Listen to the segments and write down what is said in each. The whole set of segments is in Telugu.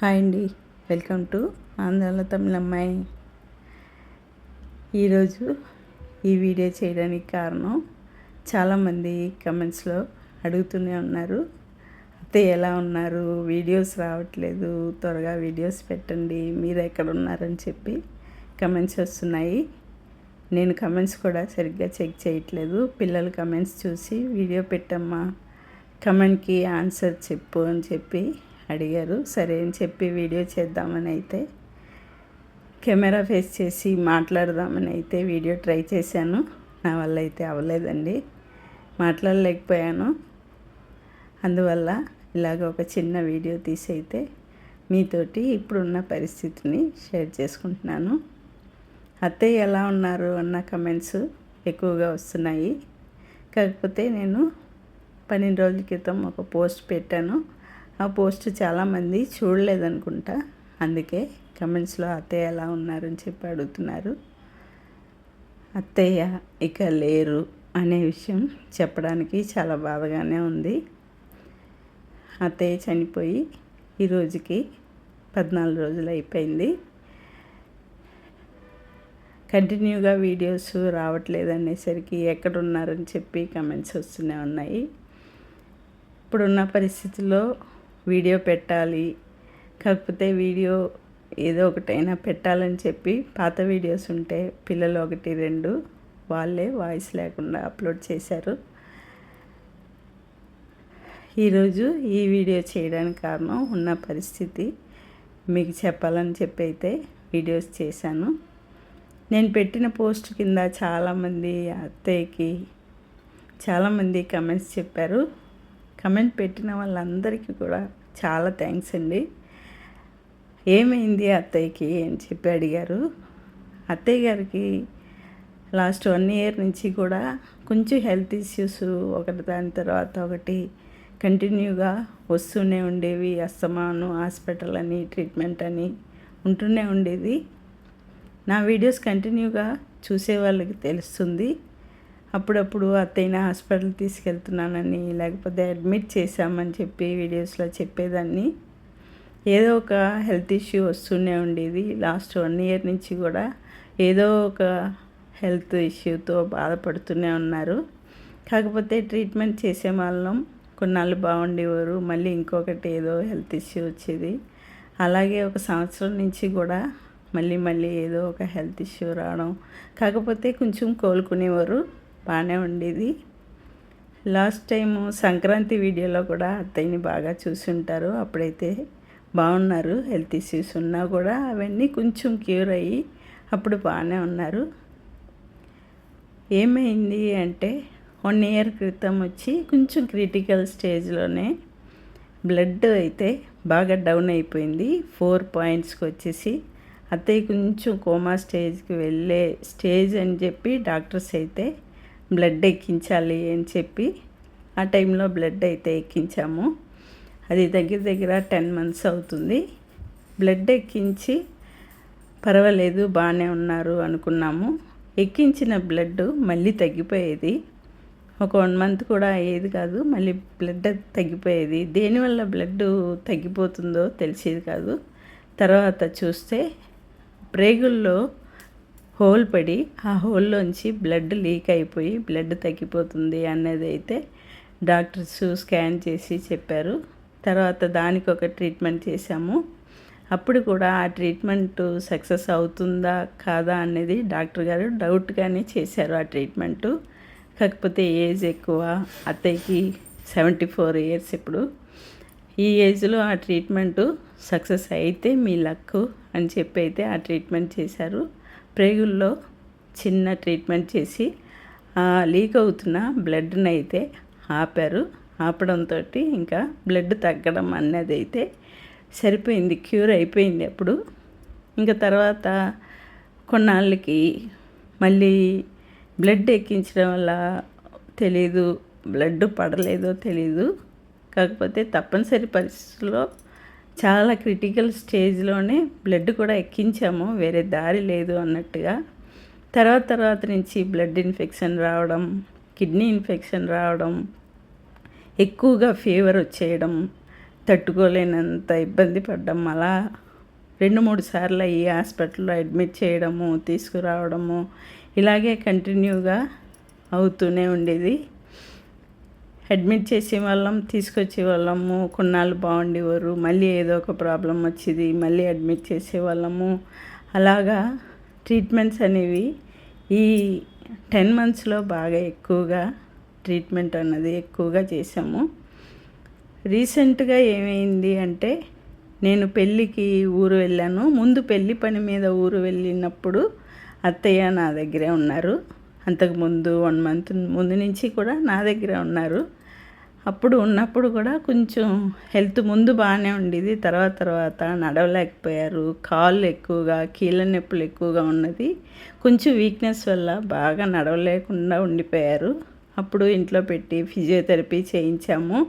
హాయ్ అండి. వెల్కమ్ టు ఆంధ్రాల తమిళ అమ్మాయి. ఈరోజు ఈ వీడియో చేయడానికి కారణం చాలామంది కమెంట్స్లో అడుగుతూనే ఉన్నారు. అత్తయ్య ఎలా ఉన్నారు? వీడియోస్ రావట్లేదు. త్వరగా వీడియోస్ పెట్టండి. మీరు ఎక్కడ ఉన్నారని చెప్పి కమెంట్స్ వస్తున్నాయి. నేను కమెంట్స్ కూడా సరిగ్గా చెక్ చేయట్లేదు. పిల్లలు కమెంట్స్ చూసి వీడియో పెట్టమ్మా. కమెంట్కి ఆన్సర్ చెప్పు అని చెప్పి అడిగారు. సరే అని చెప్పి వీడియో చేద్దామని అయితే కెమెరా ఫేస్ చేసి మాట్లాడదామని అయితే వీడియో ట్రై చేశాను. నా వల్ల అయితే అవ్వలేదండి. మాట్లాడలేకపోయాను. అందువల్ల ఇలాగ ఒక చిన్న వీడియో తీసి అయితే మీతోటి ఇప్పుడున్న పరిస్థితిని షేర్ చేసుకుంటున్నాను. అత్తయ్య ఎలా ఉన్నారు అన్న కమెంట్స్ ఎక్కువగా వస్తున్నాయి. కాకపోతే నేను పన్నెండు రోజుల క్రితం ఒక పోస్ట్ పెట్టాను. ఆ పోస్ట్ చాలామంది చూడలేదనుకుంటా. అందుకే కమెంట్స్లో అత్తయ్య ఎలా ఉన్నారని చెప్పి అడుగుతున్నారు. అత్తయ్య ఇక లేరు అనే విషయం చెప్పడానికి చాలా బాధగానే ఉంది. అత్తయ్య చనిపోయి ఈ రోజుకి పద్నాలుగు రోజులు అయిపోయింది. కంటిన్యూగా వీడియోస్ రావట్లేదు అనేసరికి ఎక్కడున్నారని చెప్పి కమెంట్స్ వస్తూనే ఉన్నాయి. ఇప్పుడున్న పరిస్థితుల్లో వీడియో పెట్టాలి. కాకపోతే వీడియో ఏదో ఒకటైనా పెట్టాలని చెప్పి పాత వీడియోస్ ఉంటే పిల్లలు ఒకటి రెండు వాళ్ళే వాయిస్ లేకుండా అప్లోడ్ చేశారు. ఈరోజు ఈ వీడియో చేయడానికి కారణం ఉన్న పరిస్థితి మీకు చెప్పాలని చెప్పి అయితే వీడియోస్ చేశాను. నేను పెట్టిన పోస్ట్ కింద చాలామంది అత్తయ్యకి చాలామంది కమెంట్స్ చెప్పారు. కమెంట్ పెట్టిన వాళ్ళందరికీ కూడా చాలా థ్యాంక్స్ అండి. ఏమైంది అత్తయ్యకి అని చెప్పి అడిగారు? అత్తయ్య గారికి లాస్ట్ వన్ ఇయర్ నుంచి కూడా కొంచెం హెల్త్ ఇష్యూస్ ఒకటి దాని తర్వాత ఒకటి కంటిన్యూగా వస్తూనే ఉండేవి. అస్తమాను హాస్పిటల్ అని ట్రీట్మెంట్ అని ఉంటూనే ఉండేది. నా వీడియోస్ కంటిన్యూగా చూసే వాళ్ళకి తెలుస్తుంది. అప్పుడప్పుడు అత్తయ్యని హాస్పిటల్ తీసుకెళ్తున్నానని లేకపోతే అడ్మిట్ చేశామని చెప్పి వీడియోస్లో చెప్పేదాన్ని. ఏదో ఒక హెల్త్ ఇష్యూ వస్తూనే ఉండేది. లాస్ట్ వన్ ఇయర్ నుంచి కూడా ఏదో ఒక హెల్త్ ఇష్యూతో బాధపడుతూనే ఉన్నారు. కాకపోతే ట్రీట్మెంట్ చేసే వాళ్ళం. కొన్నాళ్ళు బాగుండేవారు. మళ్ళీ ఇంకొకటి ఏదో హెల్త్ ఇష్యూ వచ్చేది. అలాగే ఒక సంవత్సరం నుంచి కూడా మళ్ళీ మళ్ళీ ఏదో ఒక హెల్త్ ఇష్యూ రావడం. కాకపోతే కొంచెం కోలుకునేవారు. బాగానే ఉండేది. లాస్ట్ టైం సంక్రాంతి వీడియోలో కూడా అత్తయ్యని బాగా చూసి ఉంటారు అప్పుడైతే బాగున్నారు. హెల్త్ ఇష్యూస్ ఉన్నా కూడా అవన్నీ కొంచెం క్యూర్ అయ్యి అప్పుడు బాగానే ఉన్నారు. ఏమైంది అంటే వన్ ఇయర్ క్రితం వచ్చి కొంచెం క్రిటికల్ స్టేజ్లోనే బ్లడ్ అయితే బాగా డౌన్ అయిపోయింది. ఫోర్ పాయింట్స్కి వచ్చేసి అత్తయ్య కొంచెం కోమా స్టేజ్కి వెళ్ళే స్టేజ్ అని చెప్పి డాక్టర్స్ అయితే బ్లడ్ ఎక్కించాలి అని చెప్పి ఆ టైంలో బ్లడ్ అయితే ఎక్కించాము. అది దగ్గర దగ్గర టెన్ మంత్స్ అవుతుంది. బ్లడ్ ఎక్కించి పర్వాలేదు బాగానే ఉన్నారు అనుకున్నాము. ఎక్కించిన బ్లడ్ మళ్ళీ తగ్గిపోయేది. ఒక వన్ మంత్ కూడా అయ్యేది కాదు మళ్ళీ బ్లడ్ తగ్గిపోయేది. దేనివల్ల బ్లడ్ తగ్గిపోతుందో తెలిసేది కాదు. తర్వాత చూస్తే ప్రేగుల్లో హోల్ పడి ఆ హోల్లోంచి బ్లడ్ లీక్ అయిపోయి బ్లడ్ తగ్గిపోతుంది అన్నది అయితే డాక్టర్స్ స్కాన్ చేసి చెప్పారు. తర్వాత దానికి ఒక ట్రీట్మెంట్ చేశాము. అప్పుడు కూడా ఆ ట్రీట్మెంట్ సక్సెస్ అవుతుందా కాదా అనేది డాక్టర్ గారు డౌట్గానే చేశారు ఆ ట్రీట్మెంటు. కాకపోతే ఏజ్ ఎక్కువ అత్తయ్యకి సెవెంటీ ఫోర్ ఇయర్స్ ఇప్పుడు. ఈ ఏజ్లో ఆ ట్రీట్మెంటు సక్సెస్ అయితే మీ లక్ అని చెప్పి అయితే ఆ ట్రీట్మెంట్ చేశారు. ప్రేగుల్లో చిన్న ట్రీట్మెంట్ చేసి లీక్ అవుతున్న బ్లడ్ని అయితే ఆపారు. ఆపడంతో ఇంకా బ్లడ్ తగ్గడం అన్నది అయితే సరిపోయింది క్యూర్ అయిపోయింది అప్పుడు. ఇంకా తర్వాత కొన్నాళ్ళకి మళ్ళీ బ్లడ్ ఎక్కించడం వల్ల తెలీదు బ్లడ్ పడలేదో తెలీదు. కాకపోతే తప్పనిసరి పరిస్థితుల్లో చాలా క్రిటికల్ స్టేజ్లోనే బ్లడ్ కూడా ఎక్కించాము. వేరే దారి లేదు అన్నట్టుగా. తర్వాత తర్వాత నుంచి బ్లడ్ ఇన్ఫెక్షన్ రావడం కిడ్నీ ఇన్ఫెక్షన్ రావడం ఎక్కువగా ఫీవర్ వచ్చేయడం తట్టుకోలేనంత ఇబ్బంది పడ్డం అలా రెండు మూడు సార్లు ఈ హాస్పిటల్లో అడ్మిట్ చేయడము తీసుకురావడము ఇలాగే కంటిన్యూగా అవుతూనే ఉండేది. అడ్మిట్ చేసే వాళ్ళం తీసుకొచ్చే వాళ్ళము కొన్నాళ్ళు బాగుండేవారు మళ్ళీ ఏదో ఒక ప్రాబ్లం వచ్చేది మళ్ళీ అడ్మిట్ చేసే వాళ్ళము అలాగా ట్రీట్మెంట్స్ అనేవి ఈ టెన్ మంత్స్లో బాగా ఎక్కువగా ట్రీట్మెంట్ అన్నది ఎక్కువగా చేసాము రీసెంట్గా ఏమైంది అంటే నేను పెళ్ళికి ఊరు వెళ్ళాను. ముందు పెళ్ళి పని మీద ఊరు వెళ్ళినప్పుడు అత్తయ్య నా దగ్గరే ఉన్నారు. అంతకుముందు వన్ మంత్ ముందు నుంచి కూడా నా దగ్గరే ఉన్నారు. అప్పుడు ఉన్నప్పుడు కూడా కొంచెం హెల్త్ ముందు బాగానే ఉండేది. తర్వాత తర్వాత నడవలేకపోయారు. కాళ్ళు ఎక్కువగా కీళ్ళ నొప్పులు ఎక్కువగా ఉన్నది. కొంచెం వీక్నెస్ వల్ల బాగా నడవలేకుండా ఉండిపోయారు. అప్పుడు ఇంట్లో పెట్టి ఫిజియోథెరపీ చేయించాము.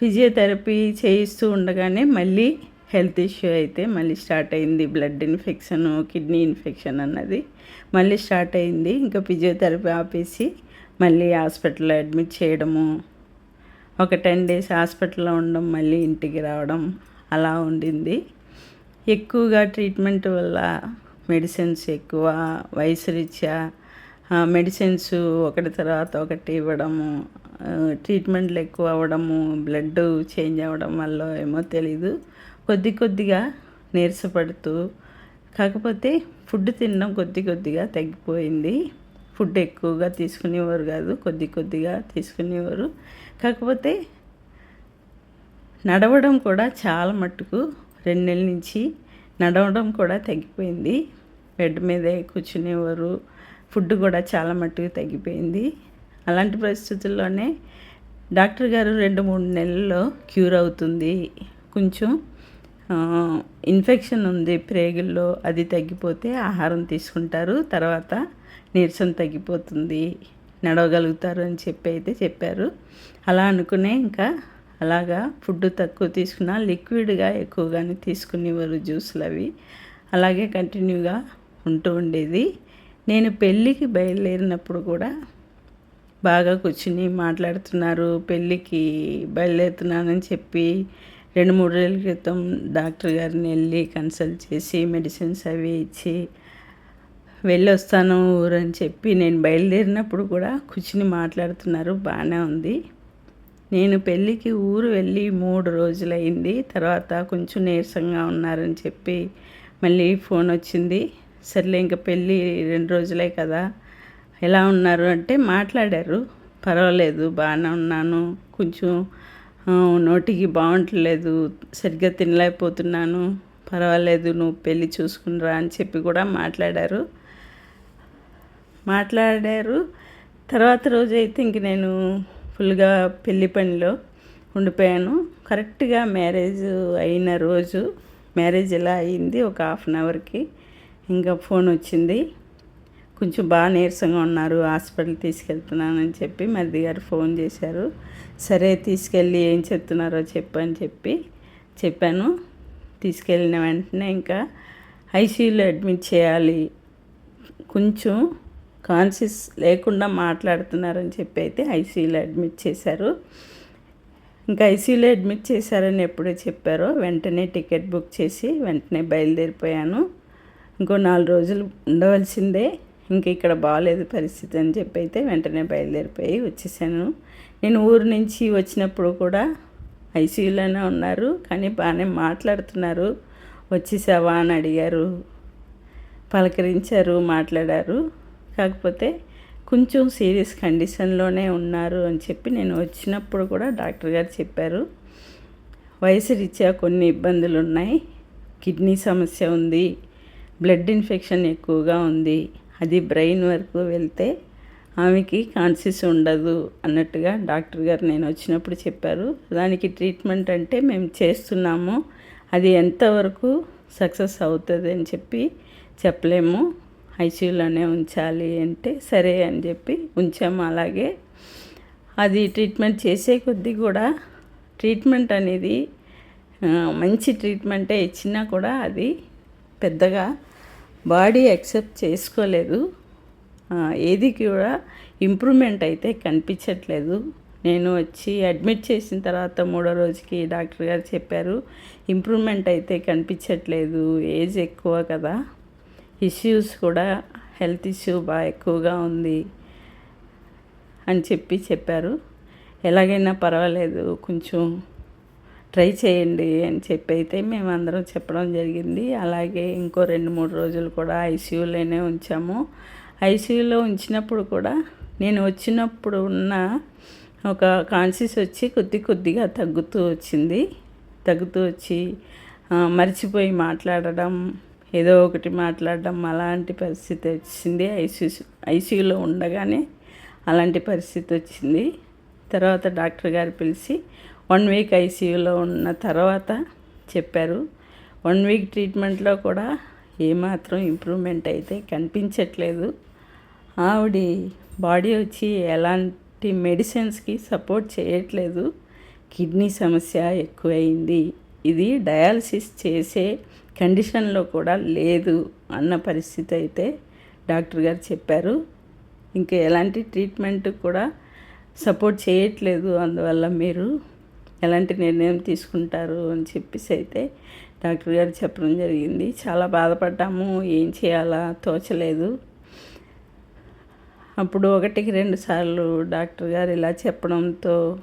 ఫిజియోథెరపీ చేయిస్తూ ఉండగానే మళ్ళీ హెల్త్ ఇష్యూ అయితే మళ్ళీ స్టార్ట్ అయింది. బ్లడ్ ఇన్ఫెక్షన్ కిడ్నీ ఇన్ఫెక్షన్ అన్నది మళ్ళీ స్టార్ట్ అయింది. ఇంకా ఫిజియోథెరపీ ఆపేసి మళ్ళీ హాస్పిటల్లో అడ్మిట్ చేయడము. ఒక టెన్ డేస్ హాస్పిటల్లో ఉండడం మళ్ళీ ఇంటికి రావడం అలా ఉండింది. ఎక్కువగా ట్రీట్మెంట్ వల్ల మెడిసిన్స్ ఎక్కువ వయసు రీత్యా మెడిసిన్స్ ఒకటి తర్వాత ఒకటి ఇవ్వడము ట్రీట్మెంట్లు ఎక్కువ అవ్వడము బ్లడ్ చేంజ్ అవ్వడం వల్ల ఏమో తెలీదు. కొద్ది కొద్దిగా నీరసపడుతూ కాకపోతే ఫుడ్ తినడం కొద్ది కొద్దిగా తగ్గిపోయింది. ఫుడ్ ఎక్కువగా తీసుకునేవారు కాదు కొద్ది కొద్దిగా తీసుకునేవారు. కాకపోతే నడవడం కూడా చాలా మట్టుకు రెండు నెలల నుంచి నడవడం కూడా తగ్గిపోయింది. బెడ్ మీదే కూర్చునేవారు ఫుడ్ కూడా చాలా మట్టుకు తగ్గిపోయింది. అలాంటి పరిస్థితుల్లోనే డాక్టర్ గారు రెండు మూడు నెలల్లో క్యూర్ అవుతుంది. కొంచెం ఇన్ఫెక్షన్ ఉంది ప్రేగుల్లో అది తగ్గిపోతే ఆహారం తీసుకుంటారు. తర్వాత నీరసం తగ్గిపోతుంది. నడవగలుగుతారు అని చెప్పి అయితే చెప్పారు. అలా అనుకునే ఇంకా అలాగా ఫుడ్ తక్కువ తీసుకున్న లిక్విడ్గా ఎక్కువగానే తీసుకునేవారు జ్యూస్లు అవి. అలాగే కంటిన్యూగా ఉంటూ ఉండేది. నేను పెళ్ళికి బయలుదేరినప్పుడు కూడా బాగా కూర్చుని మాట్లాడుతున్నారు పెళ్ళికి బయలుదేరుతున్నానని చెప్పి రెండు మూడు రోజుల క్రితం డాక్టర్ గారిని వెళ్ళి కన్సల్ట్ చేసి మెడిసిన్స్ అవి ఇచ్చి వెళ్ళొస్తాను ఊరని చెప్పి నేను బయలుదేరినప్పుడు కూడా కూర్చుని మాట్లాడుతున్నారు. బాగానే ఉంది. నేను పెళ్ళికి ఊరు వెళ్ళి మూడు రోజులైంది తర్వాత కొంచెం నీరసంగా ఉన్నారని చెప్పి మళ్ళీ ఫోన్ వచ్చింది. సర్లే ఇంకా పెళ్ళి రెండు రోజులే కదా. ఎలా ఉన్నారు అంటే మాట్లాడారు. పర్వాలేదు బాగానే ఉన్నాను. కొంచెం నోటికి బాగుంటలేదు సరిగ్గా తినలేకపోతున్నాను. పర్వాలేదు నువ్వు పెళ్ళి చూసుకునిరా అని చెప్పి కూడా మాట్లాడారు. మాట్లాడారు. తర్వాత రోజు అయితే ఇంక నేను ఫుల్గా పెళ్ళి పనిలో ఉండిపోయాను. కరెక్ట్గా మ్యారేజ్ అయిన రోజు మ్యారేజ్ ఎలా అయింది ఒక హాఫ్ అన్ అవర్కి ఇంకా ఫోన్ వచ్చింది. కొంచెం బాగా నీరసంగా ఉన్నారు హాస్పిటల్ తీసుకెళ్తున్నానని చెప్పి మరిది గారు ఫోన్ చేశారు. సరే తీసుకెళ్ళి ఏం చెప్తున్నారో చెప్పని చెప్పి చెప్పాను. తీసుకెళ్ళిన వెంటనే ఇంకా ఐసీయూలో అడ్మిట్ చేయాలి. కొంచెం కాన్షియస్ లేకుండా మాట్లాడుతున్నారని చెప్పి అయితే ఐసీయూలో అడ్మిట్ చేశారు. ఇంకా ఐసీయూలో అడ్మిట్ చేశారని ఎప్పుడో చెప్పారో వెంటనే టికెట్ బుక్ చేసి వెంటనే బయలుదేరిపోయాను. ఇంకో నాలుగు రోజులు ఉండవలసిందే ఇంక ఇక్కడ బాగాలేదు పరిస్థితి అని చెప్పి అయితే వెంటనే బయలుదేరిపోయి వచ్చేసాను. నేను ఊరు నుంచి వచ్చినప్పుడు కూడా ఐసీయూలోనే ఉన్నారు కానీ బాగానే మాట్లాడుతున్నారు. వచ్చేసావా? అని అడిగారు. పలకరించారు మాట్లాడారు. కాకపోతే కొంచెం సీరియస్ కండిషన్లోనే ఉన్నారు అని చెప్పి నేను వచ్చినప్పుడు కూడా డాక్టర్ గారు చెప్పారు. వయసు రీత్యా కొన్ని ఇబ్బందులు ఉన్నాయి. కిడ్నీ సమస్య ఉంది. బ్లడ్ ఇన్ఫెక్షన్ ఎక్కువగా ఉంది. అది బ్రెయిన్ వరకు వెళ్తే ఆమెకి కాన్షియస్ ఉండదు అన్నట్టుగా డాక్టర్ గారు నేను వచ్చినప్పుడు చెప్పారు. దానికి ట్రీట్మెంట్ అంటే మేము చేస్తున్నాము. అది ఎంతవరకు సక్సెస్ అవుతుంది అని చెప్పి చెప్పలేము. ఐసీయూలోనే ఉంచాలి అంటే సరే అని చెప్పి ఉంచాము. అలాగే అది ట్రీట్మెంట్ చేసే కొద్దీ కూడా ట్రీట్మెంట్ అనేది మంచి ట్రీట్మెంటే ఇచ్చినా కూడా అది పెద్దగా బాడీ యాక్సెప్ట్ చేసుకోలేదు. ఏది కూడా ఇంప్రూవ్మెంట్ అయితే కనిపించట్లేదు. నేను వచ్చి అడ్మిట్ చేసిన తర్వాత మూడో రోజుకి డాక్టర్ గారు చెప్పారు ఇంప్రూవ్మెంట్ అయితే కనిపించట్లేదు ఏజ్ ఎక్కువ కదా. ఇష్యూస్ కూడా హెల్త్ ఇష్యూ బాగా ఎక్కువగా ఉంది అని చెప్పి చెప్పారు. ఎలాగైనా పర్వాలేదు కొంచెం ట్రై చేయండి అని చెప్పి అయితే మేమందరం చెప్పడం జరిగింది. అలాగే ఇంకో రెండు మూడు రోజులు కూడా ఐసీయూలోనే ఉంచాము. ఐసీయూలో ఉంచినప్పుడు కూడా నేను వచ్చినప్పుడు ఉన్న ఒక కాన్షియస్ వచ్చి కొద్ది కొద్దిగా తగ్గుతూ వచ్చింది. తగ్గుతూ వచ్చి మర్చిపోయి మాట్లాడడం ఏదో ఒకటి మాట్లాడడం అలాంటి పరిస్థితి వచ్చింది. ఐసీయూ ఐసీయూలో ఉండగానే అలాంటి పరిస్థితి వచ్చింది. తర్వాత డాక్టర్ గారు పిలిచి వన్ వీక్ ఐసీయూలో ఉన్న తర్వాత చెప్పారు. వన్ వీక్ ట్రీట్మెంట్లో కూడా ఏమాత్రం ఇంప్రూవ్మెంట్ అయితే కనిపించట్లేదు. ఆవిడ బాడీ వచ్చి ఎలాంటి మెడిసిన్స్కి సపోర్ట్ చేయట్లేదు. కిడ్నీ సమస్య ఎక్కువైంది. ఇది డయాలసిస్ చేసే కండిషన్లో కూడా లేదు అన్న పరిస్థితి అయితే డాక్టర్ గారు చెప్పారు. ఇంకా ఎలాంటి ట్రీట్మెంట్ కూడా సపోర్ట్ చేయట్లేదు. అందువల్ల మీరు ఎలాంటి నిర్ణయం తీసుకుంటారు అని చెప్పేసి అయితే డాక్టర్ గారు చెప్పడం జరిగింది. చాలా బాధపడ్డాము. ఏం చేయాలా? తోచలేదు. అప్పుడు ఒకటికి రెండు సార్లు డాక్టర్ గారు ఇలా చెప్పడంతో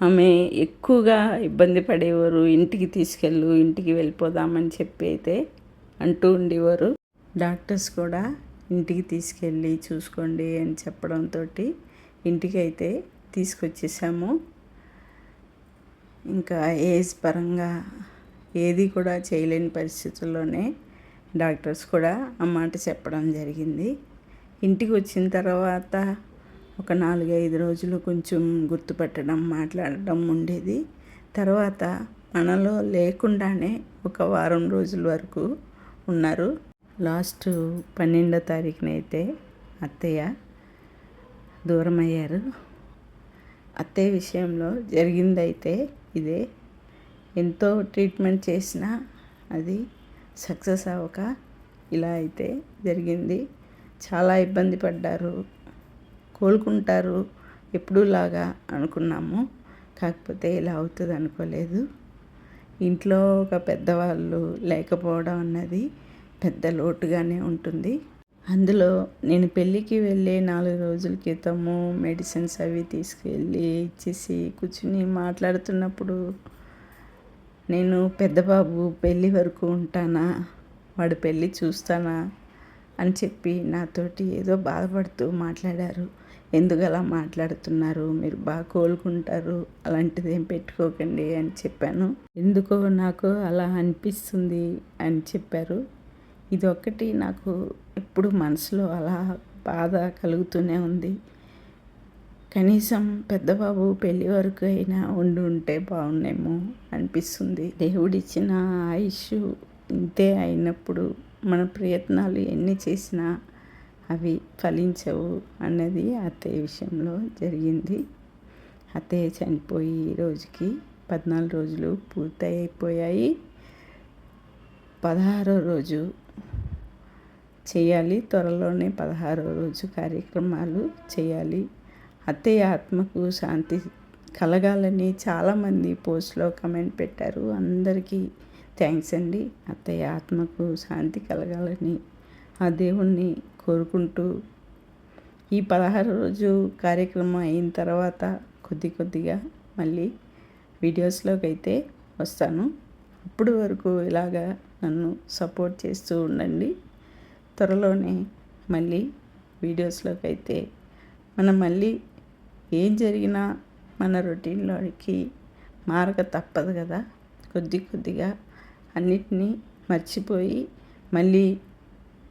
ఆమె ఎక్కువగా ఇబ్బంది పడేవారు ఇంటికి తీసుకెళ్ళు ఇంటికి వెళ్ళిపోదామని చెప్పి అయితే అంటూ ఉండేవారు. డాక్టర్స్ కూడా ఇంటికి తీసుకెళ్ళి చూసుకోండి అని చెప్పడంతో ఇంటికి అయితే తీసుకొచ్చేసాము. ఇంకా ఏజ్ పరంగా ఏది కూడా చేయలేని పరిస్థితుల్లోనే డాక్టర్స్ కూడా ఆ మాట చెప్పడం జరిగింది. ఇంటికి వచ్చిన తర్వాత ఒక నాలుగైదు రోజులు కొంచెం గుర్తుపెట్టడం మాట్లాడడం ఉండేది. తర్వాత మనలో లేకుండానే ఒక వారం రోజుల వరకు ఉన్నారు. లాస్ట్ పన్నెండో తారీఖునైతే అత్తయ్య దూరం అయ్యారు అత్తయ్య విషయంలో జరిగిందైతే ఇదే. ఎంతో ట్రీట్మెంట్ చేసినా అది సక్సెస్ అవ్వక ఇలా అయితే జరిగింది. చాలా ఇబ్బంది పడ్డారు. కోలుకుంటారు. ఎప్పుడూలాగా అనుకున్నాము. కాకపోతే ఇలా అవుతుంది అనుకోలేదు. ఇంట్లో ఒక పెద్దవాళ్ళు లేకపోవడం అన్నది పెద్ద లోటుగానే ఉంటుంది. అందులో నేను పెళ్ళికి వెళ్ళే నాలుగు రోజుల క్రితము మెడిసిన్స్ అవి తీసుకెళ్ళి ఇచ్చేసి కూర్చుని మాట్లాడుతున్నప్పుడు నేను పెద్దబాబు పెళ్ళి వరకు ఉంటానా? వాడు పెళ్ళి చూస్తానా? అని చెప్పి నాతోటి ఏదో బాధపడుతూ మాట్లాడారు. ఎందుకు అలా మాట్లాడుతున్నారు? మీరు బాగా కోలుకుంటారు. అలాంటిది ఏం పెట్టుకోకండి అని చెప్పాను. ఎందుకో నాకు అలా అనిపిస్తుంది అని చెప్పారు. ఇది ఒక్కటి నాకు ఎప్పుడు మనసులో అలా బాధ కలుగుతూనే ఉంది. కనీసం పెద్దబాబు పెళ్ళి వరకు అయినా ఉండి ఉంటే బాగున్నేమో అనిపిస్తుంది. దేవుడిచ్చిన ఆయుష్ ఇంతే అయినప్పుడు మన ప్రయత్నాలు ఎన్ని చేసినా అవి ఫలించవు అన్నది అత్తయ్య విషయంలో జరిగింది. అత్తయ్య చనిపోయి రోజుకి పద్నాలుగు రోజులు పూర్తయిపోయాయి. పదహారో రోజు చేయాలి త్వరలోనే పదహారో రోజు కార్యక్రమాలు చేయాలి. అత్తయ్య ఆత్మకు శాంతి కలగాలని చాలామంది పోస్ట్లో కమెంట్ పెట్టారు. అందరికీ థ్యాంక్స్ అండి. అత్తయ్య ఆత్మకు శాంతి కలగాలని ఆ దేవుణ్ణి కోరుకుంటూ ఈ పదహారు రోజు కార్యక్రమం అయిన తర్వాత కొద్ది కొద్దిగా మళ్ళీ వీడియోస్లోకి అయితే వస్తాను. అప్పుడు వరకు ఇలాగా నన్ను సపోర్ట్ చేస్తూ ఉండండి. త్వరలోనే మళ్ళీ వీడియోస్లోకి అయితే మనం మళ్ళీ ఏం జరిగినా మన రొటీన్లోకి మారక తప్పదు కదా. కొద్ది కొద్దిగా అన్నిటినీ మర్చిపోయి మళ్ళీ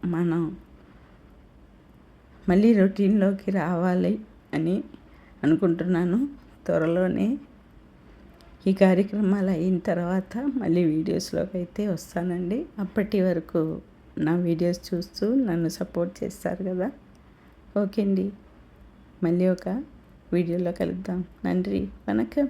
మనం మళ్ళీ రొటీన్లోకి రావాలి అని అనుకుంటున్నాను. త్వరలోనే ఈ కార్యక్రమాలు అయిన తర్వాత మళ్ళీ వీడియోస్లోకి అయితే వస్తానండి. అప్పటి వరకు నా వీడియోస్ చూస్తూ నన్ను సపోర్ట్ చేస్తారు కదా. ఓకే అండి. మళ్ళీ ఒక వీడియోలో కలుద్దాం. నండ్రి వనకం.